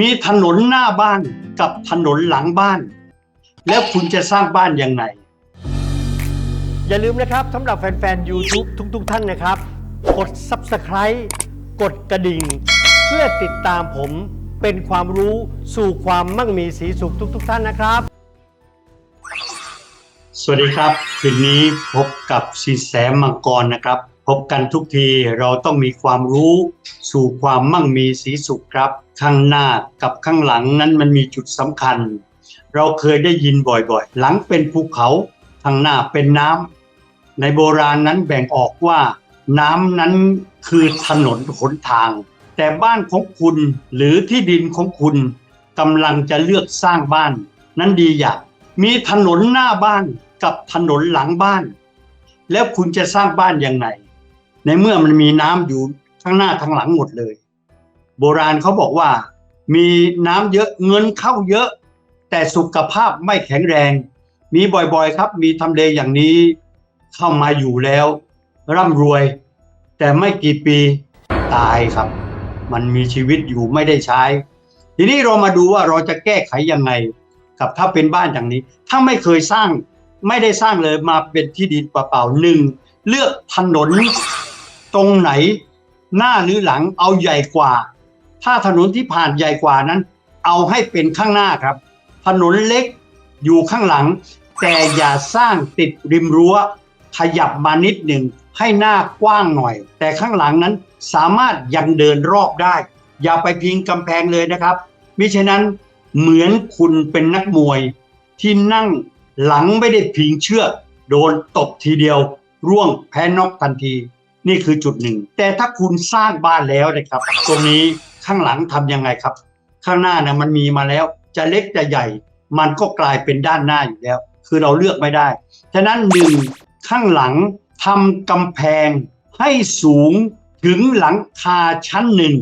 มีถนนหน้าบ้านกับถนนหลังบ้าน แล้วคุณจะสร้างบ้านยังไง อย่าลืมนะครับสำหรับแฟนๆ YouTube ทุก ๆทท่านนะครับ กด Subscribe กดกระดิ่ง เพื่อติดตามผมเป็นความรู้สู่ความมั่งมีสีสุขทุก ๆทท่านนะครับ สวัสดีครับ คืนนี้พบกับสีแสมังกรนะครับ พบกันทุกทีเราต้องมีความรู้สู่ความมั่งมีสีสุขครับ ข้างหน้ากับข้างหลังนั้นมันมีจุดสำคัญ เราเคยได้ยินบ่อยๆ หลังเป็นภูเขาข้างหน้าเป็นน้ำในโบราณนั้นแบ่งออกว่า น้ำนั้นคือถนนหนทาง แต่บ้านของคุณหรือที่ดินของคุณกำลังจะเลือกสร้างบ้าน นั้นดีอย่างมีถนนหน้าบ้านกับถนนหลังบ้าน แล้วคุณจะสร้างบ้านยังไง ในเมื่อมันมีน้ำอยู่ข้างหน้าข้างหลังหมดเลย โบราณเขาบอกว่า มีน้ำเยอะเงินเข้าเยอะ แต่สุขภาพไม่แข็งแรง มีบ่อยๆครับ มีทำเลอย่างนี้เข้ามาอยู่แล้ว ร่ำรวย แต่ไม่กี่ปีตายครับ มันมีชีวิตอยู่ไม่ได้ใช้ ทีนี้เรามาดูว่าเราจะแก้ไขยังไงกับถ้าเป็นบ้านอย่างนี้ ถ้าไม่เคยสร้างไม่ได้สร้างเลยมาเป็นที่ดินเปล่าๆหนึ่งเลือกถนน ตรงไหนหน้าหรือหลังเอาใหญ่กว่า ถ้าถนนที่ผ่านใหญ่กว่านั้น เอาให้เป็นข้างหน้าครับ ถนนเล็กอยู่ข้างหลัง แต่อย่าสร้างติดริมรั้ว ขยับมานิดหนึ่งให้หน้ากว้างหน่อย แต่ข้างหลังนั้นสามารถยังเดินรอบได้ อย่าไปพิงกำแพงเลยนะครับมิฉะนั้นเหมือนคุณเป็นนักมวย ที่นั่งหลังไม่ได้พิงเชือกโดนตบทีเดียว ร่วงแพ้นอกทันที นี่คือจุดหนึ่ง แต่ถ้าคุณสร้างบ้านแล้วนะครับ ตรงนี้ข้างหลังทำยังไงครับ ข้างหน้าเนี่ยมันมีมาแล้ว จะเล็กจะใหญ่ มันก็กลายเป็นด้านหน้าอยู่แล้ว คือเราเลือกไม่ได้ฉะนั้นหนึ่งข้างหลังทำกำแพงให้สูงถึงหลังคาชั้นหนึ่ง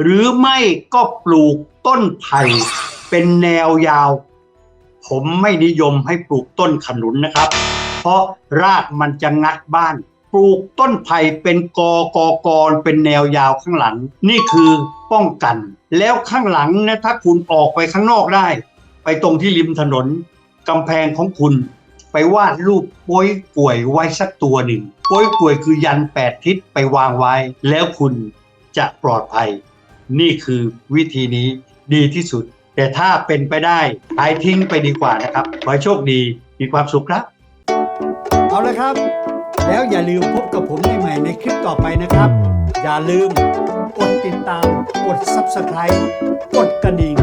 หรือไม่ก็ปลูกต้นไผ่เป็นแนวยาว ผมไม่นิยมให้ปลูกต้นขนุนนะครับ เพราะรากมันจะงัดบ้าน ลูกต้นไผ่เป็นกอกอกรเป็นแนวยาวข้างหลัง นี่คือป้องกัน แล้วข้างหลังนะถ้าคุณออกไปข้างนอกได้ ไปตรงที่ริมถนนกำแพงของคุณ ไปวาดรูปป้ยป่วยไว้สักตัวหนึ่งป้ยป่วยคือยันแปดทิศไปวางไว้ แล้วคุณจะปลอดภัย นี่คือวิธีนี้ดีที่สุด แต่ถ้าเป็นไปได้ขายทิ้งไปดีกว่านะครับขอให้โชคดีมีความสุขครับ เอาละครับ แล้วอย่าลืมพบกับผมใหม่ในคลิปต่อไปนะครับ อย่าลืมกดติดตาม กด Subscribe กดกระดิ่ง